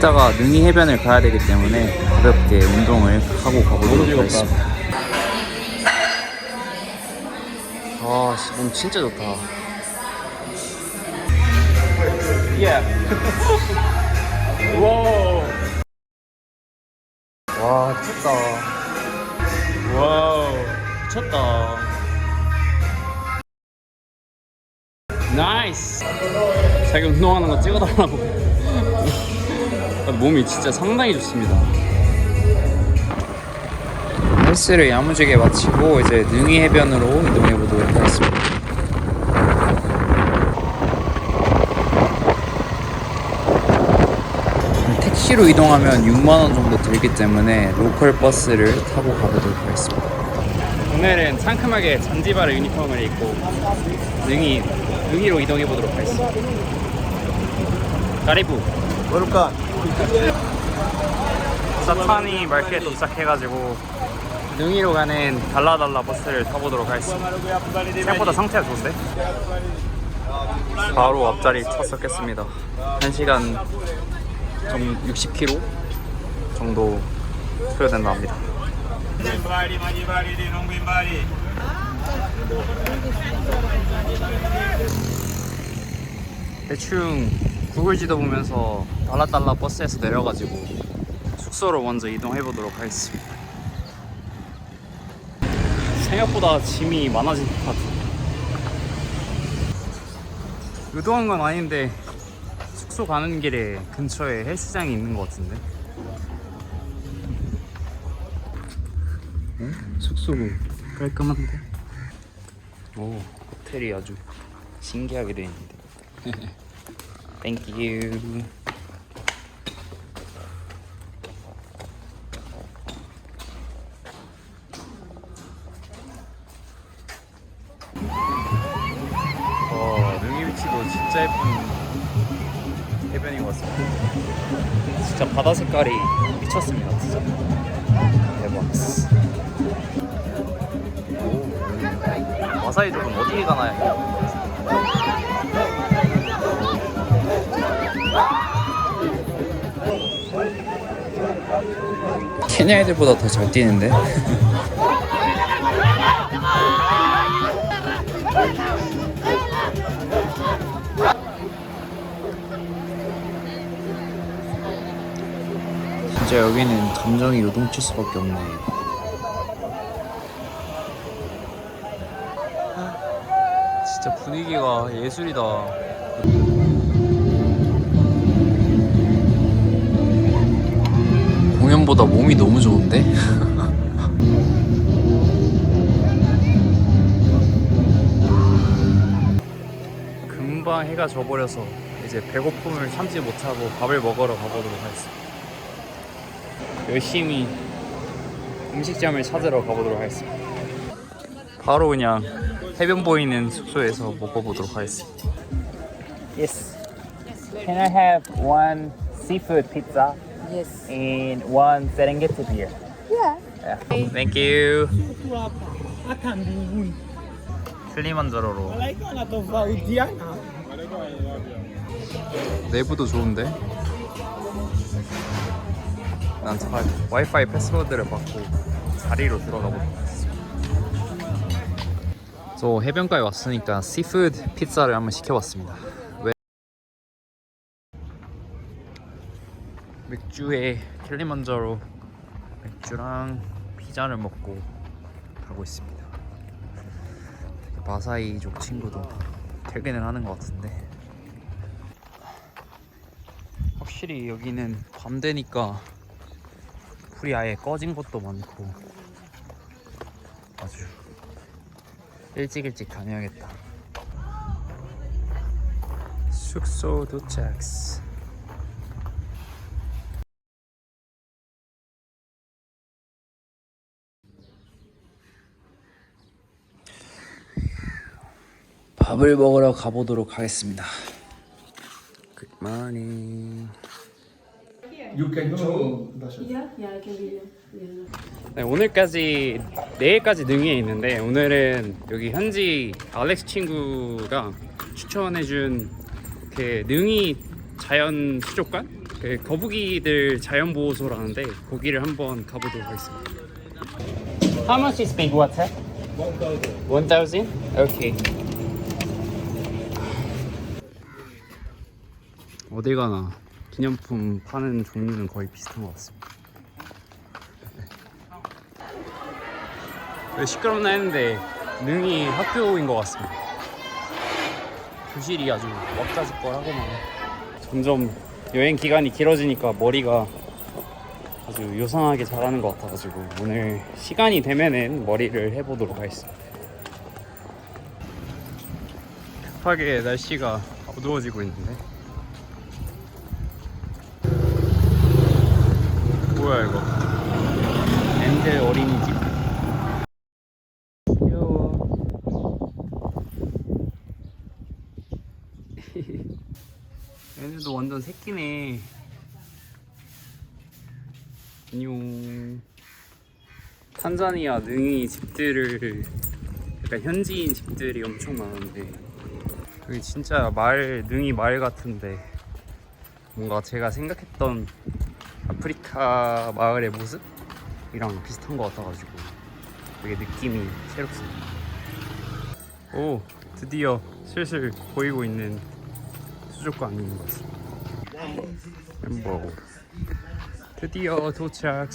이따가 능이 해변을 가야 되기 때문에 가볍게 운동을 하고 가보도록 하겠습니다. 아, 씨, 몸 진짜 좋다. 와우. 와, 미쳤다. 와우. 미쳤다. 나이스. 자기 운동하는 거 찍어달라고. 몸이 진짜 상당히 좋습니다. 헬스를 야무지게 마치고 이제 능이 해변으로 이동해 보도록 하겠습니다. 택시로 이동하면 6만 원 정도 들기 때문에 로컬 버스를 타고 가보도록 하겠습니다. 오늘은 상큼하게 잔지바르 유니폼을 입고 능이 능이로 이동해 보도록 하겠습니다. 가리부. 그럴까? 사타니 마켓에 도착해가지고 능이로 가는 달라달라 버스를 타보도록 하겠습니다. 생각보다 상태가 좋은데? 바로 앞자리 찼었겠습니다. 1시간 좀 60km 정도 소요된다 합니다. 대충 구글 지도 보면서 달라달라 버스에서 내려가지고 숙소로 먼저 이동해 보도록 하겠습니다. 생각보다 짐이 많아진 것 같아. 의도한 건 아닌데 숙소 가는 길에 근처에 헬스장이 있는 것 같은데. 어? 숙소 깔끔한데? 오 호텔이 아주 신기하게 되어 있는데. Thank you. 와, 능이 위치도 진짜 예쁜 해변인 것 같습니다. 진짜 바다 색깔이 미쳤습니다, 진짜. 대박. 오, 와사이 쪽은 어디에 가나요? 케냐 애들보다 더 잘 뛰는데? 진짜 여기는 감정이 요동칠 수밖에 없네. 진짜 분위기가 예술이다. 공연보다 몸이 너무 좋은데? 금방 해가 져버려서 이제 배고픔을 참지 못하고 밥을 먹으러 가보도록 하겠습니다. 열심히 음식점을 찾으러 가보도록 하겠습니다. 바로 그냥 해변 보이는 숙소에서 먹어보도록 하겠습니다. Yes. Can I have one seafood pizza Yes. and one Serengeti beer? Yeah. Yeah. Thank you. 클리만자로로 내부도 좋은데? 난 자, 와이파이 패스워드를 받고 자리로 들어가 보도록 하겠습니다. 저 해변가에 왔으니까 시푸드 피자를 한번 시켜봤습니다. 맥주에 킬리만자로 맥주랑 피자를 먹고 가고 있습니다. 마사이족 친구도 퇴근을 하는 것 같은데. 확실히 여기는 밤 되니까 불이 아예 꺼진 곳도 많고 아주 일찍 일찍 다녀야겠다. 숙소 도착 밥을 먹으러 가보도록 하겠습니다. Good morning. Yeah, yeah, I can give you. Yeah. 네, 오늘까지 내일까지 능이에 있는데 오늘은 여기 현지 알렉스 친구가 추천해준 그 능이 자연 수족관 그 거북이들 자연 보호소라는데 거기를 한번 가보도록 하겠습니다. How much is big water? 1,000. 1,000? Okay. 어딜 가나 기념품 파는 종류는 거의 비슷한 것 같습니다. 왜 시끄럽나 했는데 능이 학교인 것 같습니다. 교실이 아주 왁자지껄하고만 점점 여행 기간이 길어지니까 머리가 아주 요상하게 자라는 것 같아가지고 오늘 시간이 되면은 머리를 해보도록 하겠습니다. 급하게 날씨가 어두워지고 있는데 뭐야 이거? 엔젤 어린이집. 귀여워. 얘네도 완전 새끼네. 안녕. 탄자니아 능이 집들을 약간 현지인 집들이 엄청 많은데. 여기 진짜 마을 능이 마을 같은데. 뭔가 제가 생각했던 아프리카 마을의 모습이랑 비슷한 것 같아가지고 되게 느낌이 새롭습니다. 오 드디어 슬슬 보이고 있는 수족관인 것 같습니다. 햄버거 드디어 도착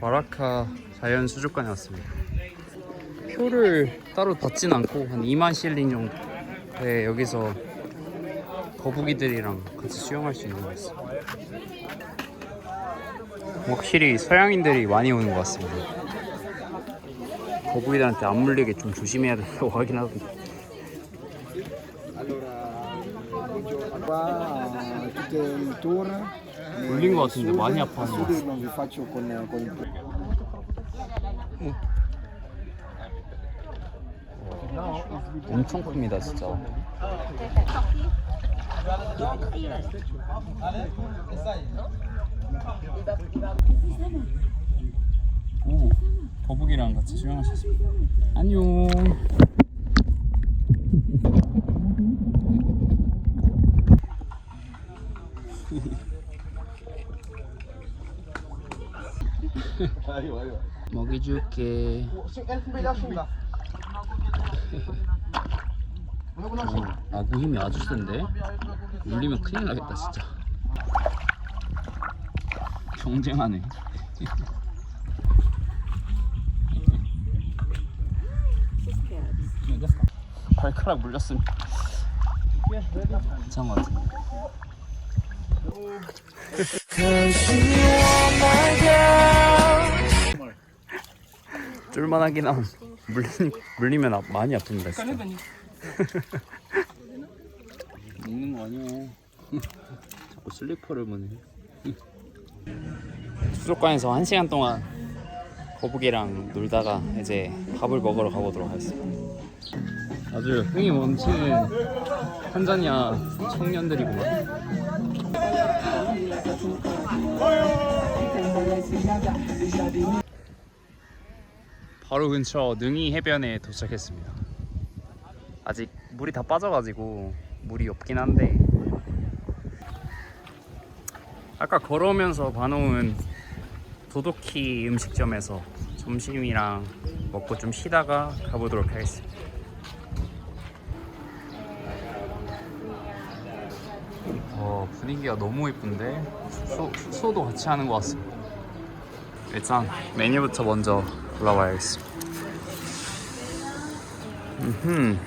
바라카 자연 수족관에 왔습니다. 표를 따로 받진 않고 한 2만 실링 정도에 여기서 거북이들이랑 같이 수영할 수 있는 것 같습니다. 확실히 서양인들이 많이 오는 것 같습니다. 거북이들한테 안 물리게 좀 조심해야 된다고 하긴 하던데. Eh, vi faccio con, con il 엄청 큽니다, 진짜. 오, 거북이랑 같이 수영할 수 있습니다. 안녕. 먹이 줄게. 어, 아구 힘이 아주 센데 물리면 큰일 나겠다 진짜 경쟁하네 발가락 괜찮은 것 같은데 쫄만하긴 함 물리, 물리면 아, 많이 아픕니다 진짜 먹는 거 아니야. 자꾸 슬리퍼를 보네. 수족관에서 한 시간 동안 거북이랑 놀다가 이제 밥을 먹으러 가보도록 하겠습니다. 아주 흥이 넘치는 탄자니아 청년들이구만. 바로 근처 능이 해변에 도착했습니다. 아직 물이 다 빠져가지고 물이 없긴 한데 아까 걸어오면서 봐놓은 도도키 음식점에서 점심이랑 먹고 좀 쉬다가 가보도록 하겠습니다. 어, 분위기가 너무 예쁜데 숙소, 숙소도 같이 하는 것 같습니다. 일단 메뉴부터 먼저 골라봐야겠습니다. 음,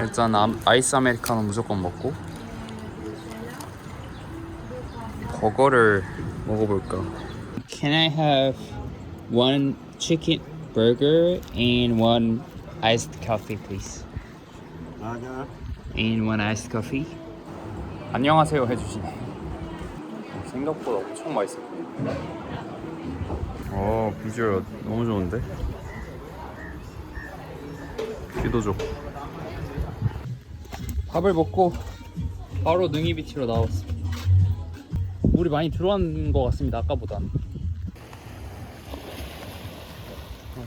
일단 아, 아이스 아메리카노 무조건 먹고 버거를 먹어볼까? Can I have one chicken burger and one iced coffee, please? And one iced coffee. 안녕하세요 해주시네. 생각보다 엄청 맛있어. 어 비주얼 너무 좋은데? 귀도 좋고. 밥을 먹고 바로 능이비치로 나왔습니다. 물이 많이 들어간 것 같습니다. 아까보단.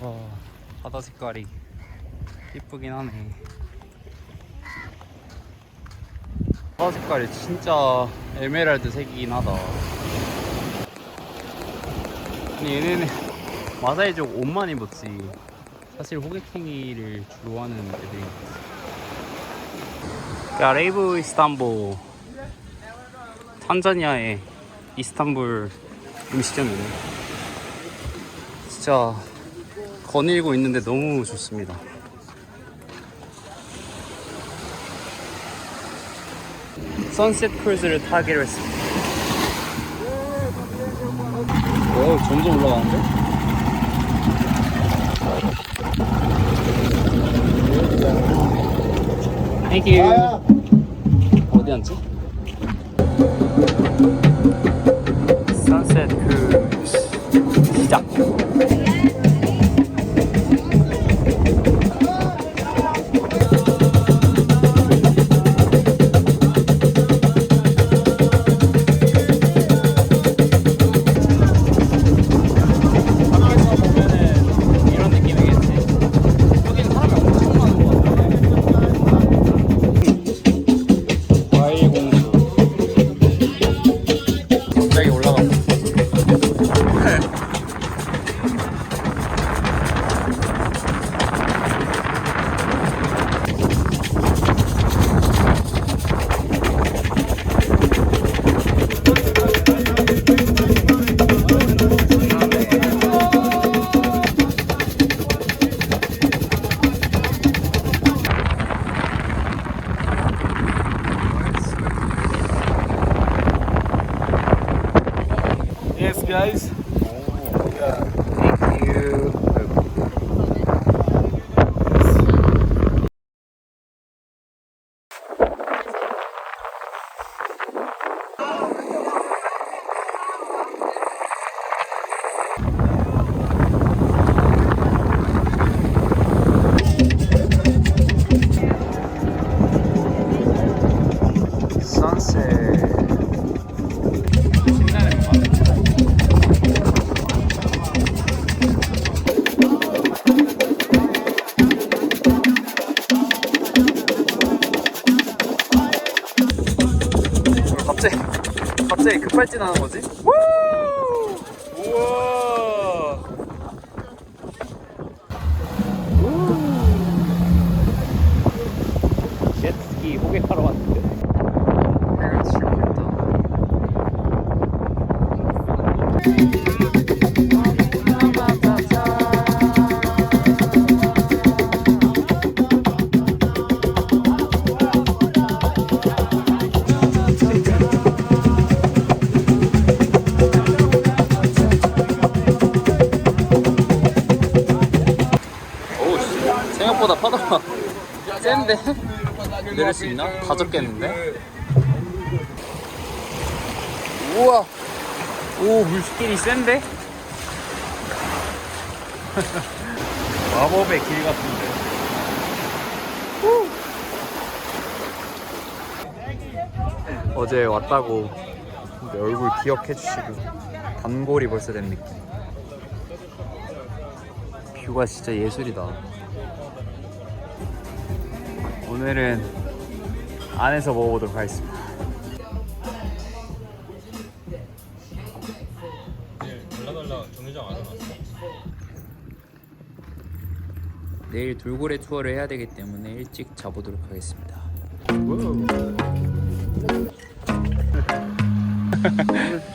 와, 바다 색깔이 이쁘긴 하네. 화 색깔이 진짜 에메랄드 색이긴 하다. 근데 얘네는 마사이족 옷만 입었지. 사실 호객행위를 주로 하는 애들인 것 같아. 야, 레이브 이스탄불. 탄자니아의 이스탄불 음식점이네. 진짜 거닐고 있는데 너무 좋습니다. 선셋 크루즈를 타기로 했습니다. 오, 점점 올라가는데? Thank you. 어디 앉지? Thank you. 급발진하는 거지? 센데? 내릴 수 있나? 다 젖겠는데? 우와 오 물스길이 센데? 마법의 길 같은데 어제 왔다고 근데 얼굴 기억해 주시고 단골이 벌써 된 느낌 뷰가 진짜 예술이다 오늘은 안에서 먹어보도록 하겠습니다 내일 돌고래 투어를 해야 되기 때문에 일찍 자보도록 하겠습니다.